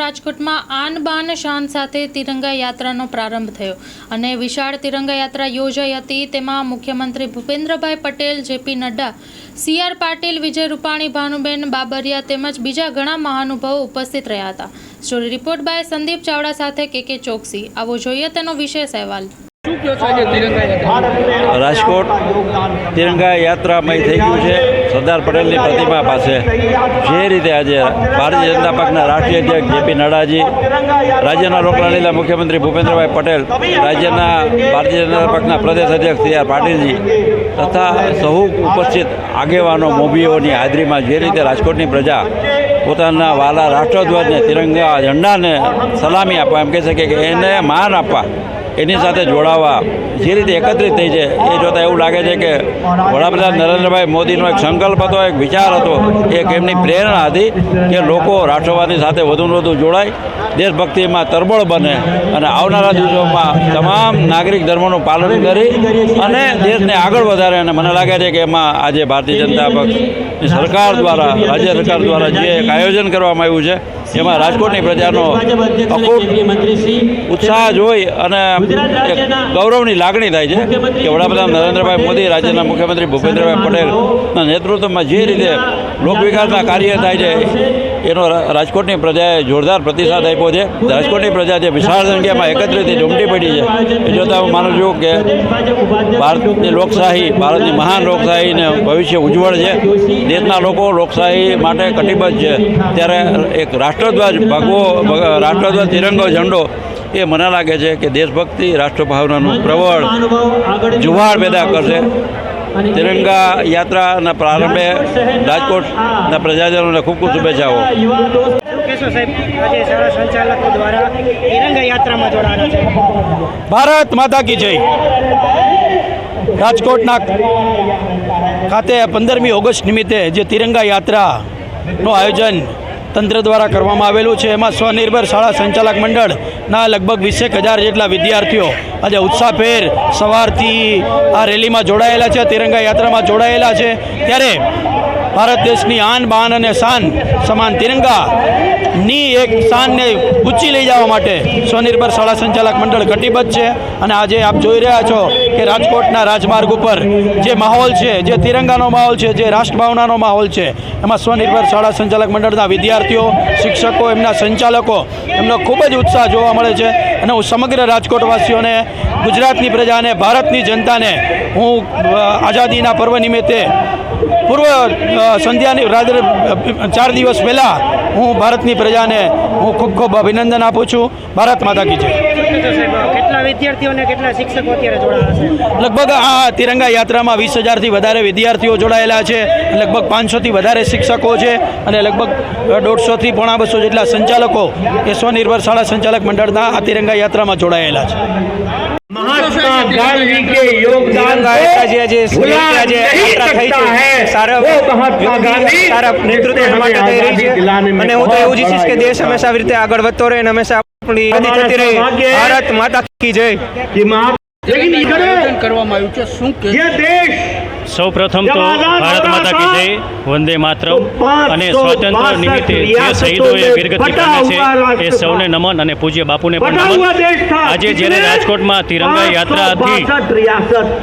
રાજકોટમાં આન બાન શાન સાથે તિરંગા યાત્રાનો પ્રારંભ થયો અને વિશાળ તિરંગા યાત્રા યોજાઈ હતી. તેમાં મુખ્યમંત્રી Bhupendrabhai Patel, JP Nadda, C R Patil, Vijay Rupani, Bhanuben Babariya તેમજ બીજા ઘણા મહાનુભાવો ઉપસ્થિત રહ્યા હતા. Story report by Sandeep Chavda સાથે કે કે ચોકસી. આવો જોઈએ તેનો વિશેષ અહેવાલ. રાજકોટ તિરંગા યાત્રામય થઈ ગયું છે. સરદાર પટેલની પ્રતિમા પાસે જે રીતે આજે ભારતીય જનતા પક્ષના રાષ્ટ્રીય અધ્યક્ષ જેપી નડ્ડાજી, રાજ્યના લોકલાલીલા મુખ્યમંત્રી ભૂપેન્દ્રભાઈ પટેલ, રાજ્યના ભારતીય જનતા પક્ષના પ્રદેશ અધ્યક્ષ સી આર પાટીલજી તથા સહુ ઉપસ્થિત આગેવાનો મોભીઓની હાજરીમાં જે રીતે રાજકોટની પ્રજા પોતાના વાલા રાષ્ટ્રધ્વજને તિરંગા ઝંડાને સલામી આપવા એમ કહી શકે કે એને માન આપવા એની સાથે જોડાવા જે રીતે એકત્રિત થઈ છે, એ જોતાં એવું લાગે છે કે વડાપ્રધાન નરેન્દ્રભાઈ મોદીનો એક સંકલ્પ હતો, એક વિચાર હતો, એક એમની પ્રેરણા હતી કે લોકો રાષ્ટ્રવાદની સાથે વધુને વધુ જોડાય દેશભક્તિમાં તરબળ બને અને આવનારા દિવસોમાં તમામ નાગરિક ધર્મોનું પાલન કરી અને દેશને આગળ વધારે અને મને લાગે છે કે એમાં આજે ભારતીય જનતા પક્ષની સરકાર દ્વારા, રાજ્ય સરકાર દ્વારા જે એક આયોજન કરવામાં આવ્યું છે એમાં રાજકોટની પ્રજાનો અખૂટ ઉત્સાહ જોઈ અને ગૌરવની લાગણી થાય છે કે વડાપ્રધાન નરેન્દ્રભાઈ મોદી રાજ્યના મુખ્યમંત્રી ભૂપેન્દ્રભાઈ પટેલના નેતૃત્વમાં જે રીતે લોકવિકાસના કાર્ય થાય છે એનો રાજકોટની પ્રજાએ જોરદાર પ્રતિસાદ આપ્યો છે. રાજકોટની પ્રજા જે વિશાળ સંખ્યામાં એકત્રિત ઉમટી પડી છે. એ જોતાં હું માનું છું કે ભારતની લોકશાહી, ભારતની મહાન લોકશાહીને ભવિષ્ય ઉજ્જવળ છે. દેશના લોકો લોકશાહી માટે કટિબદ્ધ છે. ત્યારે એક રાષ્ટ્રધ્વજ, ભગવો, ભગ- રાષ્ટ્રધ્વજ, તિરંગો, ઝંડો એ મને લાગે છે કે દેશભક્તિ રાષ્ટ્રભાવનાનું પ્રબળ જુવાળ પેદા કરશે. તિરંગા યાત્રાના પ્રારંભે રાજકોટના પ્રજાજનોને ખૂબ ખૂબ શુભેચ્છાઓ. ભારત માતા કી જય. રાજકોટના ખાતે પંદરમી ઓગસ્ટ નિમિત્તે જે તિરંગા યાત્રાનું આયોજન તંત્ર દ્વારા કરવામાં આવેલું છે. એમાં સ્વનિર્ભર શાળા સંચાલક મંડળના લગભગ વીસેક હજાર જેટલા વિદ્યાર્થીઓ આજે ઉત્સાહભેર સવારથી આ રેલીમાં જોડાયેલા છે. તિરંગા યાત્રામાં જોડાયેલા છે. ત્યારે ભારત દેશની આન, બાન અને શાન સમાન તિરંગાની એક શાનને ઊંચી લઈ જવા માટે સ્વનિર્ભર શાળા સંચાલક મંડળ કટિબદ્ધ છે. અને આજે આપ જોઈ રહ્યા છો કે રાજકોટના રાજમાર્ગ ઉપર જે માહોલ છે, જે તિરંગાનો માહોલ છે, જે રાષ્ટ્રભાવનાનો માહોલ છે, એમાં સ્વનિર્ભર શાળા સંચાલક મંડળના વિદ્યાર્થીઓ, શિક્ષકો, એમના સંચાલકો એમનો ખૂબ જ ઉત્સાહ જોવા મળે છે. અને હું સમગ્ર રાજકોટવાસીઓને, ગુજરાતની પ્રજાને, ભારતની જનતાને હું આઝાદીના પર્વ નિમિત્તે પૂર્વ સંધ્યાની રાત્રે ચાર દિવસ પહેલાં હું ભારતની પ્રજાને હું ખૂબ ખૂબ અભિનંદન આપું છું. ભારત માતા કી જય. શું કેટલા વિદ્યાર્થીઓ અને કેટલા શિક્ષકો અત્યારે જોડાણા છે? લગભગ આ તિરંગા યાત્રામાં વીસ હજારથી વધારે વિદ્યાર્થીઓ જોડાયેલા છે. લગભગ પાંચસોથી વધારે શિક્ષકો છે અને લગભગ દોઢસોથી પોણા બસો જેટલા સંચાલકો એ સ્વનિર્ભર શાળા સંચાલક મંડળના આ તિરંગા યાત્રામાં જોડાયેલા છે. મહાત્મા के અને હું તો એવું જ ઈચ્છીશ કે દેશ હંમેશા આવી રીતે આગળ વધતો રહે અને હંમેશા આપણી થતી રહે ભારત માતા કી જય કરવામાં આવ્યું છે. શું કે સૌ પ્રથમ તો ભારત માતા કી જય વંદે માતરમ અને સ્વાતંત્ર્ય નિમિત્તે જે શહીદોએ વીરગતિ કરી છે એ સૌને નમન અને પૂજ્ય બાપુને પણ નમન. આજે જ્યારે રાજકોટમાં તિરંગા યાત્રાથી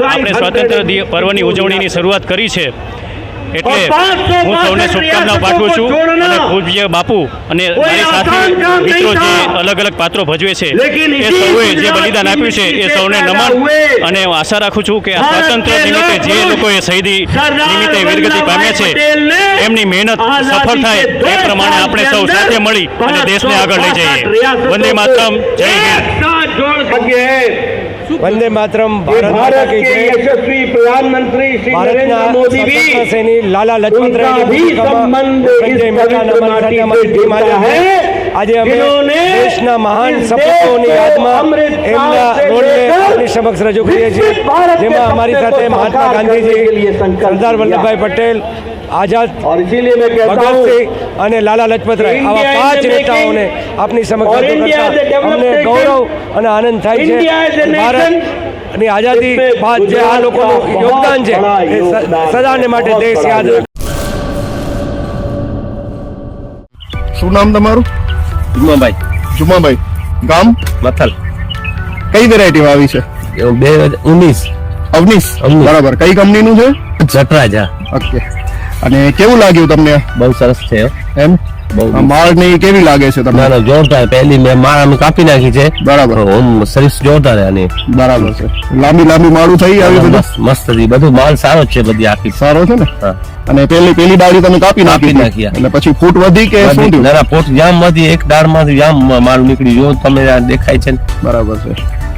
આપણે સ્વાતંત્ર્ય પર્વની ઉજવણીની શરૂઆત કરી છે. એટલે હું સૌને શુભકામના પાઠવું છું અને પૂજ્ય બાપુ અને મારી સાથે મિત્રો જે અલગ અલગ પાત્રો ભજવે છે એ સૌએ જે બલિદાન આપ્યું છે એ સૌને નમન અને હું આશા રાખું છું કે આ સ્વાતંત્ર્ય નિમિત્તે જે લોકોએ શહીદી નિમિત્તે વીરગતિ પામ્યા છે એમની મહેનત સફળ થાય એ પ્રમાણે આપણે સૌ સાથે મળી અને દેશને આગળ લઈ જઈએ. વંદે માતરમ જય હિન્દ. વંદે માતરમ યશસ્વી પ્રધાનમંત્રી શ્રી મોદી લાલા લજપત આજે દેશના મહાન સપૂતોની યાદમાં એમના રોડને સમક્ષ રજૂ કરીએ છીએ. જેમાં અમારી સાથે મહાત્મા ગાંધીજી સરદાર વલ્લભભાઈ પટેલ આઝાદ ભગત સિંહ અને લાલા લજપત રાય આવા પાંચ નેતાઓને આપની સમક્ષ અમને ગૌરવ અને આનંદ થાય છે ભારત અને આઝાદી બાદ જે આ લોકોનું યોગદાન છે સદાને માટે દેશ યાદ શું નામ તમારું? જુમાભાઈ. જુમાભાઈ. ગામ? મથલ. કઈ વેરાયટી આવી છે? બે હજાર ઉન્નીસ અવનીસ બરાબર. કઈ કંપનીનું છે? જટરાજા. ઓકે. અને કેવું લાગ્યું તમને? બહુ સરસ છે. એમ? માળ ને કેવી લાગે છે તમને? જોરદાર. પહેલી મેં માળ અમે કાપી નાખી છે. બરાબર. ઓમ સર્વિસ જોરદાર આની. બરાબર છે. લાંબી લાંબી માળું થઈ આવી બધું? મસ્ત બધું માલ સારો છે બધી આખી. સારો છે ને? અને પેલી પેલી ડાળી તમે કાપી નાખી. નાખી, એટલે પછી ફૂટ વધી કે શું થયું? ના ના જામમાંથી એક ડાળમાંથી જામ માલ નીકળી જો તમે આ દેખાય છે બરાબર છે.